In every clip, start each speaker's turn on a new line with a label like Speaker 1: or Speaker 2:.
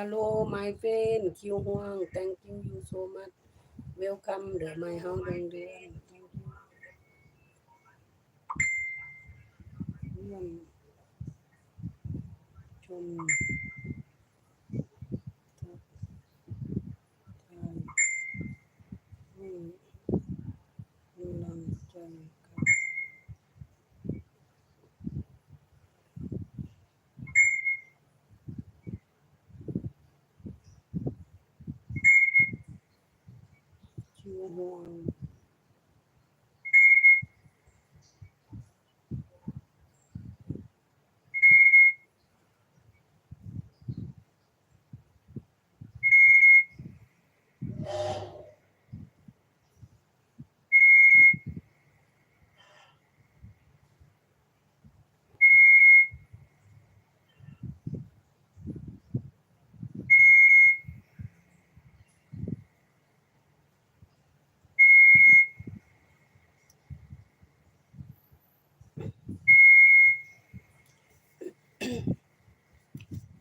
Speaker 1: Hello my friend Q Huang. thank you you so much welcome to my house เดือนเดือน thank you ชมทักทายให้กำลังใจกัน คิ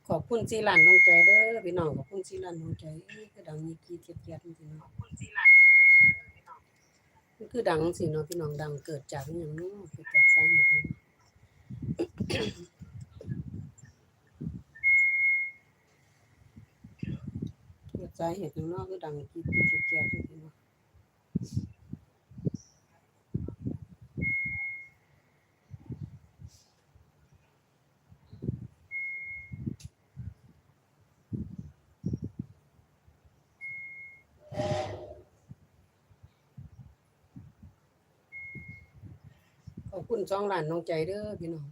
Speaker 1: ขอบคุณซีรันน้องใจเด้อพี่น้องขอบคุณซีรันน้องใจอยคือดังมีกีเทียบเทียบจริงๆเนาะมันคือดังสิเนาะพี่น้องดังเกิดจากอย่างเนาะเกิดจากสาเหตุหยังเกิดสาเหตุหยังเนาะคือดังกีกีเทียบเทียบจริงๆเนาะ อบคุณสองหลานน้องใจเด้อพี่น้อง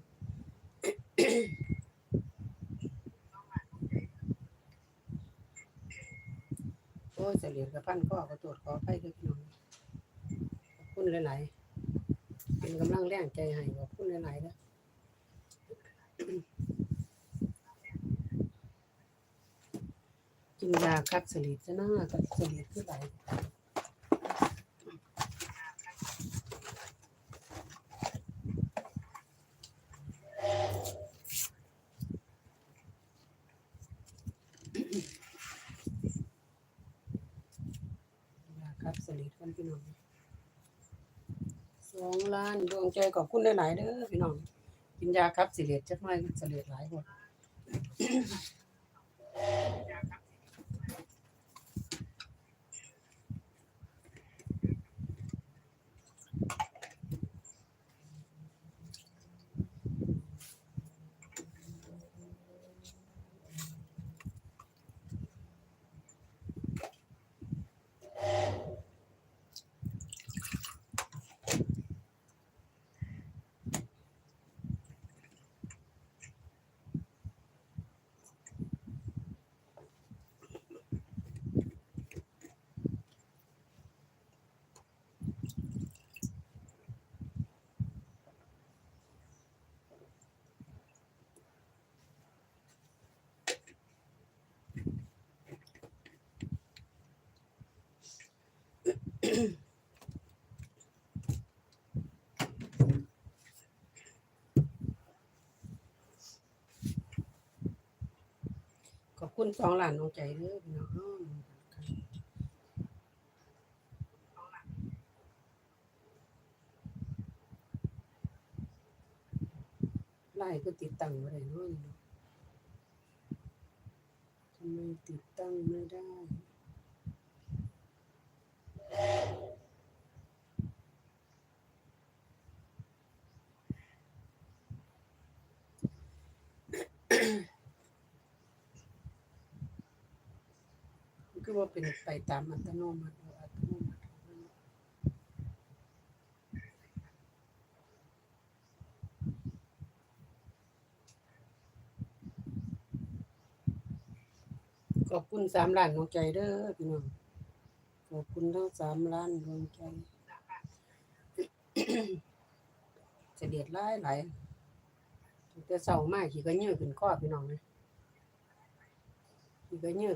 Speaker 1: โอ้ยเสลียญกับพันก็ขอตรวจขอไปด้วยพี่น้องขอบคุณหลายๆเป็นกำลังแรงใจให้ขอบคุณหลายๆนะกินยาคัดสลิดซะนะคัดสลิดคือไหล ยาคับสลิดกันพี่น้องสองล้านดวงใจขอบคุณหลายๆเด้อพี่น้องกินยาครับสลิดจักไม่สลิดหลายหมด ขอบ คุณสองหลานน้องใจเด้อพี่น้องอ้อมไล่ก็ติดตั้งไม่ได้เน้อยเนาะทำไมติดตั้งไม่ได้ คือ ว่าเป็นไปตามอัตโนมัติอัตโนมัติขอบคุณสามล้านดวงใจเด้อพี่น้องขอบคุณทั้งสามล้านดวงใจเสด็จหลายหลายแต่เศร้ามากขี่ก็เยื้อขึ้นข้อพี่น้องเลยขี่ก็เยื้อ